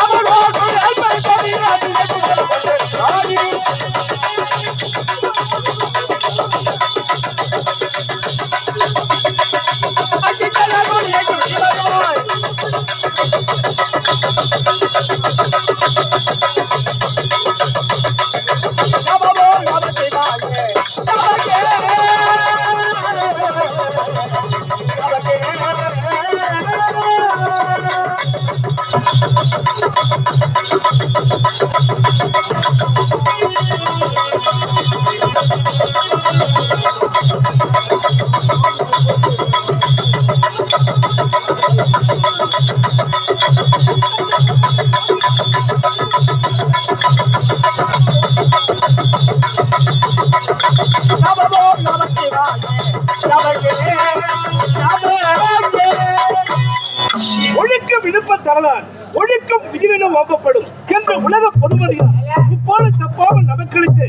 আমার ভালো করে আইবার কবি রাজি ஒழுக்கம் விழுப்ப தரலான் ஒழுக்கம் உயிரினம் ஓப்பப்படும் என்ற உலக பொதுமறியார் இப்போது தப்பாமல் நமக்களித்து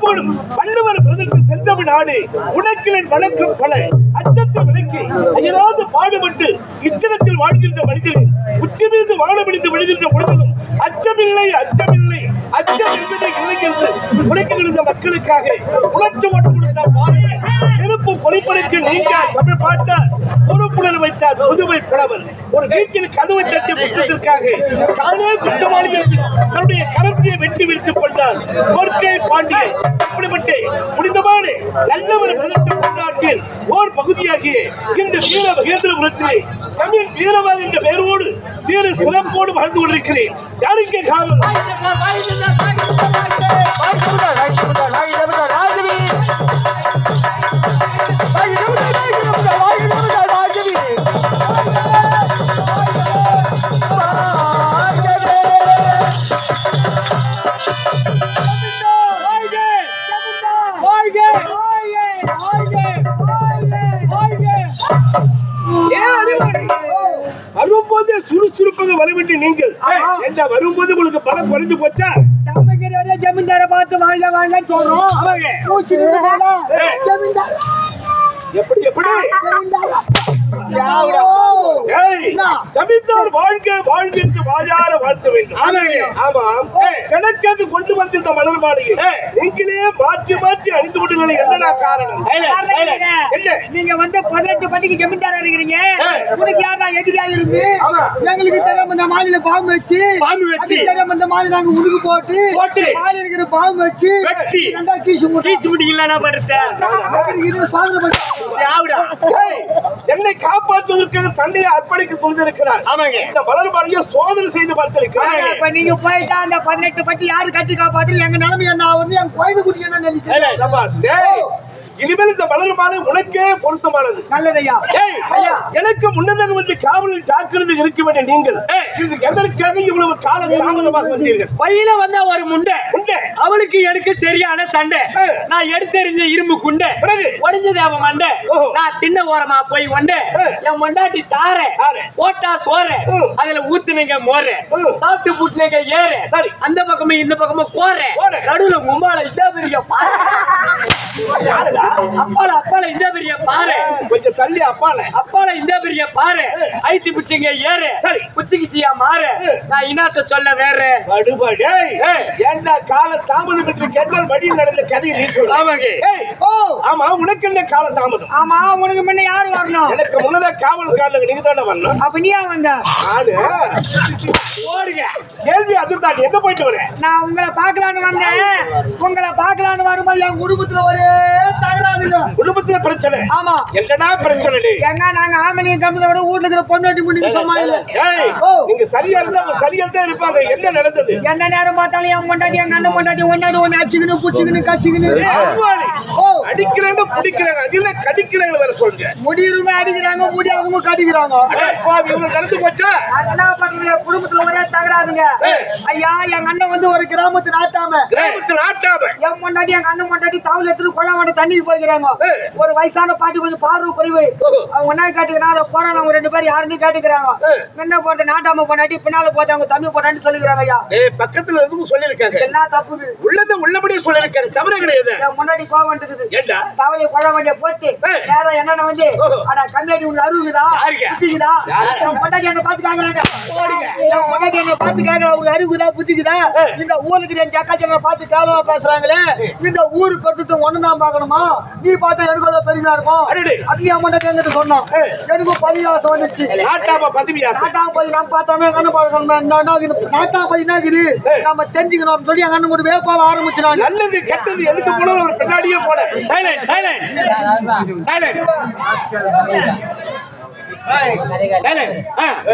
போலும் வள்ளுவர் விருதுக்கு செந்தமிழ் நாடு உனக்கிலின் வணக்கம் பல. அச்சத்தை விளக்கி அயராது பாடுபட்டு இச்சனத்தில் வாழ்கின்ற மனிதர்கள் உச்சி மீது வாழமடிந்து விழுகின்ற பொழுதிலும் அச்சமில்லை அச்சமில்லை அச்சம் என்பதே இல்லை என்று உழைக்க உழைக்கின்ற மக்களுக்காக உணர்ச்சி ஓட்டு கொடுத்த நெருப்பு பொறிப்பதற்கு நீங்க தமிழ் பாட்ட பொறுப்புடன் வைத்தார் புதுமை புலவர். ஒரு வீட்டில் கதவை தட்டி முற்றத்திற்காக தானே குற்றவாளிகள் தன்னுடைய கரத்தையை வெட்டி விடுத்துக் கொண்டார். கோர்க்கை பாண்டியன். அப்படிப்பட்ட புனிதமான நல்லவர் பிரதேச கொண்டாட்டில் ஓர் பகுதியாகிய இந்த வீர மகேந்திரபுரத்திலே தமிழ் வீரவாதி என்ற பெயரோடு சீர சிறப்போடு வாழ்ந்து கொண்டிருக்கிறேன் யாருக்கே காவல் சுறுசுறுப்பாக வர வேண்டிய நீங்கள். என்ன வரும்போது உங்களுக்கு பணம் குறைஞ்சு போச்சா? ஜமீன்தார பார்த்து வாழ்க வாழ்க சொல்றோம். ஜமீன்தார். எப்படி எப்படி? யாவடா. ஏய், என்ன? ஜமீன்தார் வாழ்க வாழ்க என்று வாயார வாழ்த்த வேண்டும். ஆமாம். கிழக்கது கொண்டு வந்திருந்த மலர் மாளிகை நீங்களே மாற்றி மாற்றி அணிந்து கொண்டு என்னடா காரணம். என்ன? நீங்க வந்து பதினெட்டு பட்டிக்கு ஜமீன்தாரா இருக்கிறீங்க? உனக்கு யாரா எதிரியா இருந்து? எங்களுக்கு தெரியாம இந்த மாலையில பாம்பு வச்சு பாம்பு வச்சு. தெரியாம இந்த மாலை நாங்க உனக்கு போட்டு போட்டு. மாலையில இருக்கிற பாம்பு வச்சு வச்சு. ரெண்டா கீசு பண்றது? என்னை காப்பாற்றுவதற்காக தன்னையை அர்ப்பணிக்க கொண்டிருக்கிறார் ஆமாங்க. இந்த மலர் மாளிகை சோதனை செய்து பார்த்திருக்கிறார். இப்ப நீங்க போயிட்டா அந்த பதினெட்டு பட்டி யாரு கட்டி காப்பாத்து எங்க நிலைமை என்ன ஆகுது? என் கோயில் குட்டி என்ன. டேய், இனிமேல் இந்த மலர் மாலை உனக்கே பொருத்தமானது நல்லதையா ஏய், எனக்கு முன்னதாக வந்து காவலில் ஜாக்கிரதை இருக்க வேண்டிய நீங்கள் இது எதற்காக இவ்வளவு காலம் தாமதமாக வந்தீர்கள் வழியில வந்தா ஒரு முண்டை உண்டே அவளுக்கு எனக்கு சரியான சண்டை. நான் எடுத்தெறிஞ்ச இரும்பு குண்டை பிறகு? உடஞ்சது அவன் மண்டை. நான் தின்ன ஓரமா போய் வண்டை ஆ. என் மண்டாட்டி தார. போட்டா சோற. அதுல ஊத்துனீங்க மோர ம். சாப்பிட்டு புட்டுனீங்க ஏற சரி. அந்த பக்கமும் இந்த பக்கமும் கோர. நடுவுல கும்பால இந்த பெரிய யாருடா? அப்பால அப்பால இந்த பெரிய பாறை கொஞ்சம் தள்ளி அப்பால. அப்பால இந்த பெரிய பாரு. ஐசி புச்சிங்க ஏறு. சரி. புச்சிக்கு சியா மாறு. நான் இனாச்ச சொல்ல வேற? படுபா, டேய். ஏய். ஏன்டா கால தாமதம் என்று கேட்டால் வழியில் நடந்த கதையை நீ சொல்லு. ஆமாங்க. ஏய், ஓ. ஆமா உனக்கு என்ன கால தாமதம்? ஆமா உனக்கு முன்ன யாரு வரணும்? எனக்கு முன்னதா காவல்காரனுக்கு நீங்க தானே வரணும். அப்ப நீயா வந்த? ஆளு. ஓடுங்க. கேள்வி அதுதான் எங்க போயிட்டு வரேன் நான் உங்களை பார்க்கலான்னு வந்தேன். உங்களை பார்க்கலான்னு வரும்போது என் குடும்பத்துல ஒரே தகராறுங்க குடும்பத்துல பிரச்சனை. ஆமா. என்னடா பிரச்சனை? எங்க நாங்க ஆம்பளையும் கம்பத்தை விட வீட்டுல இருக்கிற பொண்ணாட்டி முன்னுக்கு சும்மா இல்ல. நீங்க சரியா இருந்தா சரியா தான் இருப்பாங்க. என்ன நடந்தது? எந்த நேரம் பார்த்தாலும் என் பொண்டாட்டி எங்க அண்ணன் பொண்டாட்டி ஒன்னாடி ஒன்னு அடிச்சுக்கணும் புடிச்சுக்கணும் கச்சிக்கணும் அடிக்கிறாங்க பிடிக்கிறாங்க. அதுல கடிக்கிறாங்க வேற சொல்லுங்க. முடியிருங்க அடிக்கிறாங்க முடி அவங்க கடிக்கிறாங்க. நடந்து போச்சா? அது பண்றது குடும்பத்துல ஒரே தகராதுங்க. ஐயா எங்க அண்ணன் வந்து ஒரு கிராமத்து நாட்டாம கிராமத்தில் ஆட்டாம. என் பொண்டாட்டி எங்க அண்ணன் பொண்டாட்டி தவளை எடுத்து கொள்ளாமட்ட தண்ணிக்கு போய்க்கிறாங்க. ஒரு வயசான பாட்டி கொஞ்சம் பார்வை குறைவு. அவங்க என்ன கேட்டுக்கிறாங்க? அதை போறாங்க. அவங்க ரெண்டு பேரும் யாருன்னு கேட்டுக்கிறாங்க. என்ன போறது நாட்டாம பொண்டாட்டி பின்னால போட்டு அவங்க தம்பி பொண்டாட்டி சொல்லிக்கிறாங்க ஐயா. பக்கத்துல எதுவும் சொல்லிருக்காங்க என்ன தப்புது? உள்ளதை உள்ளபடியே சொல்லிருக்காரு தவறு கிடையாது. முன்னாடி கோவம் இருக்குது தவளை கொள்ள வேண்டிய போட்டு. வேற என்னென்ன வந்து. அட கம்மியாட்டி உனக்கு அருகுதா? குத்திக்குதா பொண்டாட்டி என்ன பார்த்து கேக்குறாங்க முன்னாடி என்னை பார்த்து கேக்குறா, உனக்கு அறிவுக்குதா, புத்திக்குதா? இந்த ஊர்ல இருக்கிற என் ஜக்காச்சனை பார்த்து கேவலமா பேசுறாங்களே, இந்த ஊரு ஒண்ணுதான் பார்க்கணுமா? நீ பார்த்தா எனக்கு எவ்வளவு பெருமையா இருக்கும்? முன்னாடி என்கிட்ட சொன்னான். ஏய். எனக்கும் பரிகாசம் வந்துச்சு. நாட்டாம பதவியாசை நாட்டாம் போய் நம்ம பார்த்தானே கண்ணு பார்க்கணும். நான் என்ன இது? நாட்டாம் போய் என்ன இருக்குது? நம்ம தெரிஞ்சுக்கணும்னு சொல்லி கண்ணு கூட வேப்பாவ ஆரம்பிச்சு நான். நல்லது கெட்டது எதுக்கு போல ஒரு பின்னாடியே சைலண்ட் சைலண்ட் சைலண்ட்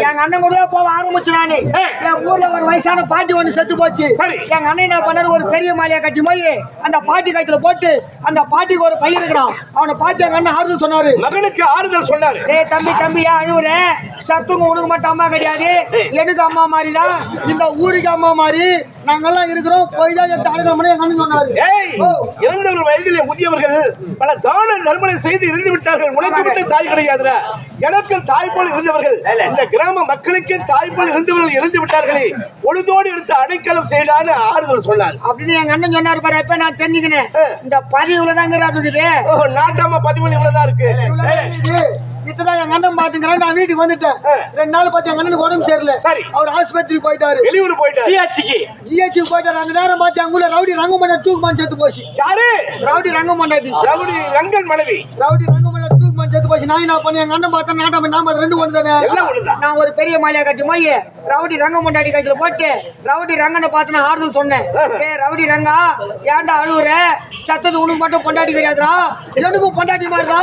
எங்க அண்ணன் கூடவே போக ஆரம்பிச்சு நானு ஏய். என் ஊர்ல ஒரு வயசான பாட்டி ஒண்ணு செத்து போச்சு. எங்க அண்ணன் என்ன பண்ணாரு? ஒரு பெரிய மாலையை கட்டி போய் அந்த பாட்டி கழுத்துல போட்டு அந்த பாட்டிக்கு ஒரு பையன் இருக்கிறான். அவனை பார்த்து எங்க அண்ணன் ஆறுதல் சொன்னாரு. மகனுக்கு ஆறுதல் சொன்னாரு. டேய் தம்பி தம்பி ஏன் அழுவுற. சத்துங்க உனக்கு மட்டும் அம்மா கிடையாது. எனக்கு அம்மா மாதிரி தான் இந்த ஊருக்கு அம்மா மாதிரி நாங்கெல்லாம் இருக்கிறோம். போய் தான் என் தாடுகிற மணி எங்க அண்ணன் சொன்னாரு. ஏய் இறந்தவர் வயதிலே முதியவர்கள் பல தான நறுமணை செய்து இருந்து விட்டார்கள். உனக்கு மட்டும் தாய் கிடையாதுடா. எனக்கும் தாய் போல் இருந்தவர்கள். இந்த கிராம மக்களுக்கு தாய் போல் இருந்தவர்கள் இருந்து விட்டார்களே. பொழுதோடு எடுத்து அடைக்கலம் செய்யலான்னு ஆறுதல் சொன்னார். அப்படின்னு எங்க அண்ணன் சொன்னாரு பாரு. இப்ப நான் தெரிஞ்சுக்கினேன். இந்த பதிவுல தாங்க இருக்குது ஓ, நாட்டாம பதிமொழி இவ்வளவுதான் இருக்கு. இதுதான் எங்க அண்ணன் பாத்துக்கிறேன் நான் வீட்டுக்கு வந்துட்டேன். ரெண்டு நாள் பார்த்து எங்க அண்ணனுக்கு உடம்பு சரியில்லை. சரி. அவர் ஆஸ்பத்திரிக்கு போயிட்டாரு. வெளியூர் போயிட்டார். சியாச்சிக்கு ஜிஹெச் போயிட்டாரு. அந்த நேரம் பார்த்து அங்குள்ள ரவுடி ரங்கமண்ட தூக்குமான் செத்து போச்சு. யாரு? ரவுடி ரங்கமண்டாட்டி ரவுடி ரங்கன் மனைவி. ரவுடி ரங்கமண்ட தூக்குமான் செத்து போச்சு. நான் என்ன பண்ணேன்? எங்க அண்ணன் பார்த்தா நாட்டாம நாம ரெண்டு ஒன்று தானே? நான் ஒரு பெரிய மாலையா கட்டி போய் ரவுடி ரங்கமண்டாடி கைத்துல போட்டு ரவுடி ரங்கனை பார்த்து நான் ஆறுதல் சொன்னேன். ஏ ரவுடி ரங்கா ஏன்டா அழுவுற? சத்தது உனக்கு மட்டும் பொண்டாட்டி கிடையாதுடா. எனக்கும் பொண்டாட்டி மாதிரிடா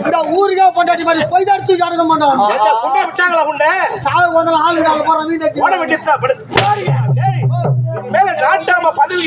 இந்த ஊருக்கே பொண்டாட்டி மாதிரி போய் தான் தூக்கி அடக்க மாட்டோம் என்ன சும்மா விட்டாங்களா உண்ட சாவு வந்தாலும் ஆளு நாலு போற வீடு மேல நாட்டாம பதவி